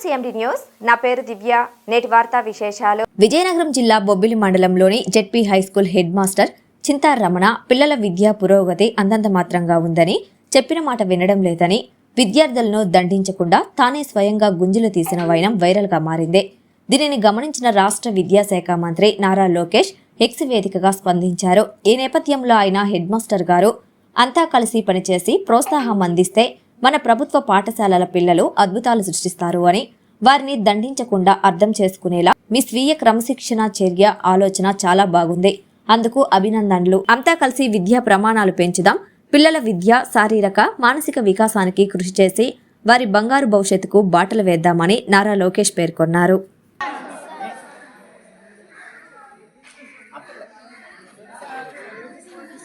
CMD news నా పేరు దివ్య. నేటి వార్తా విశేషాలు. విజయనగరం జిల్లా బొబ్బిలి మండలంలోని ZP high school head master Chintar Ramana పిల్లల విద్యా పురోగతి అందంత మాత్రంగా ఉందని చెప్పిన మాట వినడం లేదని విద్యార్థులను దండించకుండా తానే స్వయంగా గుంజులు తీసిన వైనం వైరల్గా మారింది. దీనిని గమనించిన రాష్ట్ర విద్యాశాఖ మంత్రి నారా లోకేష్ ఎక్స్ వేదికగా స్పందించారు. ఈ నేపథ్యంలో ఆయన హెడ్ మాస్టర్ గారు అంతా కలిసి పనిచేసి ప్రోత్సాహం అందిస్తే మన ప్రభుత్వ పాఠశాలల పిల్లలు అద్భుతాలు సృష్టిస్తారు అని వారిని దండించకుండా అర్థం చేసుకునేలా మీ స్వీయ క్రమశిక్షణ చర్య ఆలోచన చాలా బాగుంది. అందుకు అభినందనలు. అంతా కలిసి విద్యా ప్రమాణాలు పెంచుదాం. పిల్లల విద్య శారీరక మానసిక వికాసానికి కృషి చేసి వారి బంగారు భవిష్యత్తుకు బాటలు వేద్దామని నారా లోకేష్ పేర్కొన్నారు.